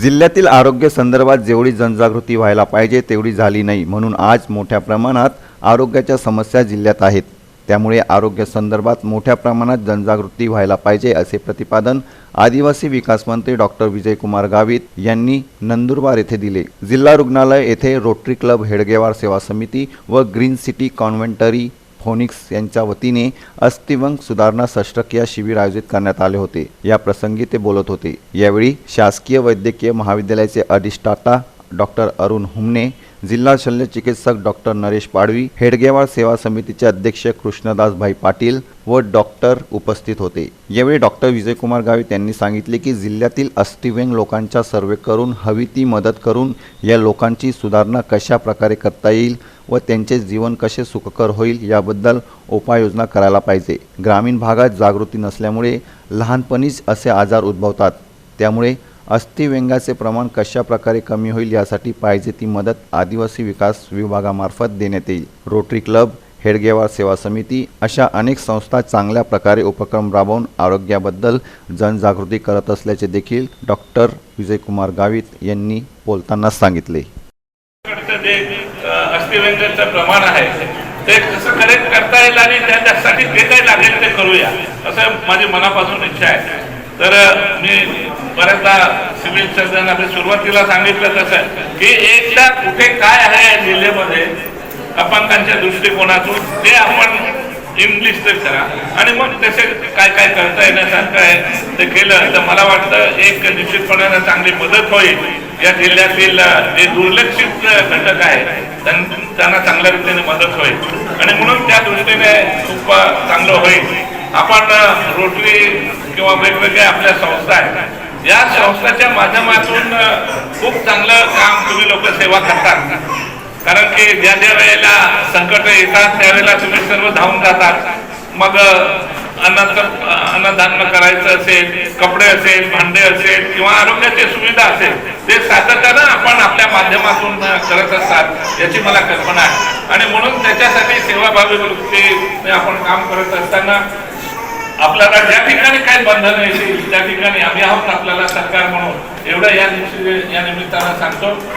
जिल्ह्यातील आरोग्य संदर्भात जेवढी जनजागृती व्हायला पाहिजे तेवढी झाली नाही म्हणून आज मोठ्या प्रमाणात आरोग्याच्या समस्या जिल्ह्यात आहेत. त्यामुळे आरोग्य संदर्भात मोठ्या प्रमाणात जनजागृती व्हायला पाहिजे असे प्रतिपादन आदिवासी विकास मंत्री डॉक्टर विजयकुमार गावित यांनी नंदुरबार येथे दिले. जिल्हा रुग्णालय येथे रोटरी क्लब हेडगेवार सेवा समिती व ग्रीन सिटी कॉन्व्हेंटरी फोनिक्स यांच्या वतीने अस्थिवंग सुधारणा शस्त्रक्रिया शिबिर आयोजित करण्यात आले होते. या प्रसंगी ते बोलत होते. यावेळी शासकीय वैद्यकीय महाविद्यालयाचे अधिष्ठाता डॉक्टर अरुण हुमने जिल्हा शल्य चिकित्सक डॉक्टर नरेश पाडवी हेडगेवाळ सेवा समितीचे अध्यक्ष कृष्णदासभाई पाटील व डॉक्टर उपस्थित होते. यावेळी डॉक्टर विजयकुमार गावित यांनी सांगितले की जिल्ह्यातील अस्थिव्यंग लोकांचा सर्वे करून हवी ती मदत करून या लोकांची सुधारणा कशा प्रकारे करता येईल व त्यांचे जीवन कसे सुखकर होईल याबद्दल उपाययोजना करायला पाहिजे. ग्रामीण भागात जागृती नसल्यामुळे लहानपणीच असे आजार उद्भवतात. त्यामुळे अस्थिव्यंगाचे प्रमाण कशा प्रकारे कमी होईल यासाठी पाहिजे ती मदत आदिवासी विकास विभागामार्फत देण्यात येईल. रोटरी क्लब हेडगेवार सेवा समिती अशा अनेक संस्था चांगल्या प्रकारे उपक्रम राबवून आरोग्याबद्दल जनजागृती करत असल्याचे देखील डॉक्टर विजयकुमार गावित यांनी बोलताना सांगितले. जे अस्थिव्यंगाचं प्रमाण आहे. ते कसं करेक्ट करता येईल आणि त्याच्यासाठी जे काही लागेल ते करूया असं माझी मनापासून इच्छा आहे. तर मी बऱ्याचदा सिव्हिल सर्जन आपल्या सुरुवातीला सांगितलं तसं की एकदा कुठे काय आहे या जिल्ह्यामध्ये अपंगांच्या दृष्टिकोनातून ते आपण इंग्लिश तर करा. आणि मग तसे काय काय करता येण्यासारखं आहे ते केलं. तर मला वाटतं एक निश्चितपणे चांगली मदत होईल. या जिल्ह्यातील जे दुर्लक्षित घटक आहे त्यां- त्यांना चांगल्या रीतीने मदत होईल. आणि म्हणून त्या दृष्टीने खूप चांगलं होईल. आपण रोटरी किंवा वेगवेगळ्या आपल्या संस्था आहेत या संस्थाच्या माध्यमातून खूप चांगलं काम तुम्ही लोक सेवा करतात. कारण की ज्या ज्या वेळेला संकट येतात त्यावेळेला तुम्ही सर्व धावून जातात. मग अन्नाचं अन्नधान्य करायचं असेल कपडे असेल भांडे असेल किंवा आरोग्याची सुविधा असेल ते सातत्यानं आपण आपल्या माध्यमातून करत असतात याची मला कल्पना आहे. आणि म्हणून त्याच्यासाठी सेवाभावी वृत्ती आपण काम करत असताना आपल्याला ज्या ठिकाणी काही बंधन येतील त्या ठिकाणी आम्ही आहोत आपल्याला सरकार म्हणून. एवढं या दिवशी या निमित्तानं सांगतो.